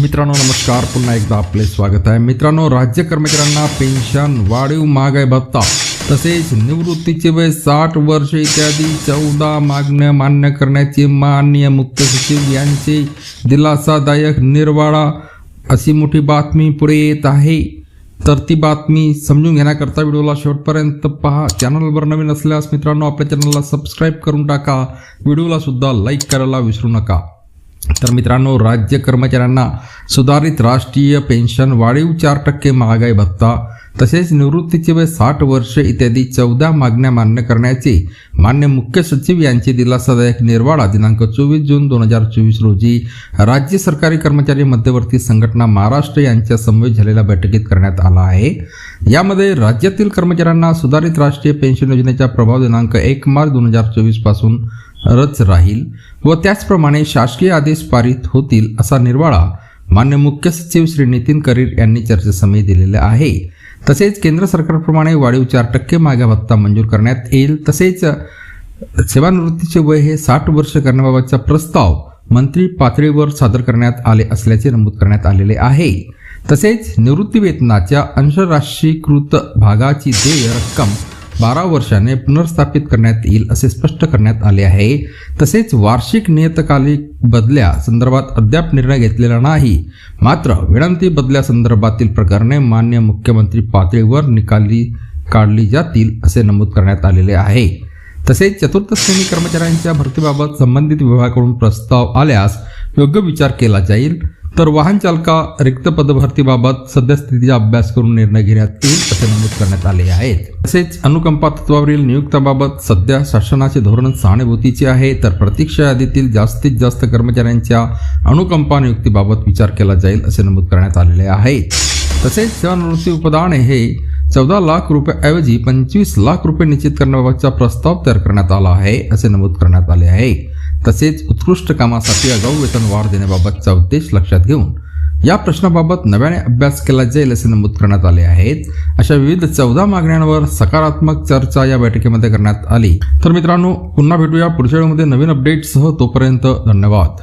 मित्रांनो नमस्कार. पुन्हा एकदा आपले स्वागत आहे. मित्रांनो राज्य कर्मचाऱ्यांना पेन्शन वाढीव महागाई भत्ता तसेच निवृत्तीचे वय साठ वर्ष इत्यादी चौदा मागण्या मान्य करण्याचे माननीय मुख्य सचिव यांचे दिलासादायक निर्वाळा अशी मोठी बातमी पुढे येत आहे. तर ती बातमी समजून घेण्याकरता व्हिडिओला शेवटपर्यंत पहा. चॅनलवर नवीन असल्यास मित्रांनो आपल्या चॅनलला सबस्क्राईब करून टाका. व्हिडिओला सुद्धा लाईक करायला विसरू नका. तर मित्रांनो राज्य कर्मचाऱ्यांना सुधारित राष्ट्रीय पेन्शन वाढीव चार टक्के महागाई भत्ता तसेच निवृत्तीचे वय साठ वर्ष इत्यादी चौदा मागण्या मान्य करण्याचे मान्य मुख्य सचिव यांचे दिलासादायक निर्वाळा दिनांक चोवीस जून दोन हजार चोवीस रोजी राज्य सरकारी कर्मचारी मध्यवर्ती संघटना महाराष्ट्र यांच्या समवेत झालेल्या बैठकीत करण्यात आला आहे. यामध्ये राज्यातील कर्मचाऱ्यांना सुधारित राष्ट्रीय पेन्शन योजनेचा प्रभाव दिनांक एक मार्च दोन हजार चोवीसपासून रच राहील व त्याचप्रमाणे शासकीय आदेश पारित होतील असा निर्वाळा मान्य मुख्य सचिव श्री नितीन करीर यांनी चर्चेसमयी दिलेला आहे. तसेच केंद्र सरकारप्रमाणे वाढीव चार टक्के मागा भत्ता मंजूर करण्यात येईल. तसेच सेवानिवृत्तीचे वय हे साठ वर्ष करण्याबाबतचा प्रस्ताव मंत्री पातळीवर सादर करण्यात आले असल्याचे नमूद करण्यात आलेले आहे. तसेच निवृत्तीवेतनाच्या अंशराशीकृत भागाची देय रक्कम बारा वर्षाने पुनर्स्थापित करण्यात येईल असे स्पष्ट करण्यात आले आहे. तसेच वार्षिक नियतकालिक बदल्या संदर्भात अद्याप निर्णय घेतलेला नाही. मात्र विनंती बदल्या संदर्भातील प्रकरणे मान्य मुख्यमंत्री पातळीवर निकाली काढली जातील असे नमूद करण्यात आलेले आहे. तसेच चतुर्थ श्रेणी कर्मचाऱ्यांच्या भरतीबाबत संबंधित विभागाकडून प्रस्ताव आल्यास योग्य विचार केला जाईल. तर वाहन चालका रिक्त पदभरतीबाबत सद्यस्थितीचा अभ्यास करून निर्णय घेण्यात येईल असे नमूद करण्यात आले आहेत. तसेच अनुकंपा तत्वावरील नियुक्त्याबाबत सध्या शासनाचे धोरण सहानुभूतीचे आहे. तर प्रतीक्षा यादीतील जास्तीत जास्त कर्मचाऱ्यांच्या अनुकंपा नियुक्तीबाबत विचार केला जाईल असे नमूद करण्यात आलेले आहे तसेच सेवानिवृत्ती उपदान हे चौदा लाख रुपयाऐवजी पंचवीस लाख रुपये निश्चित करण्याबाबतचा प्रस्ताव तयार करण्यात आला आहे असे नमूद करण्यात आले आहे. तसेच उत्कृष्ट कामासाठी आगाऊ वेतन वाढ देण्याबाबतचा उद्देश लक्षात घेऊन या प्रश्नाबाबत नव्याने अभ्यास केला जाईल असे नमूद करण्यात आले आहेत अशा विविध चौदा मागण्यांवर सकारात्मक चर्चा या बैठकीमध्ये करण्यात आली. तर मित्रांनो पुन्हा भेटूया पुढच्या वेळेमध्ये नवीन अपडेटसह तोपर्यंत धन्यवाद.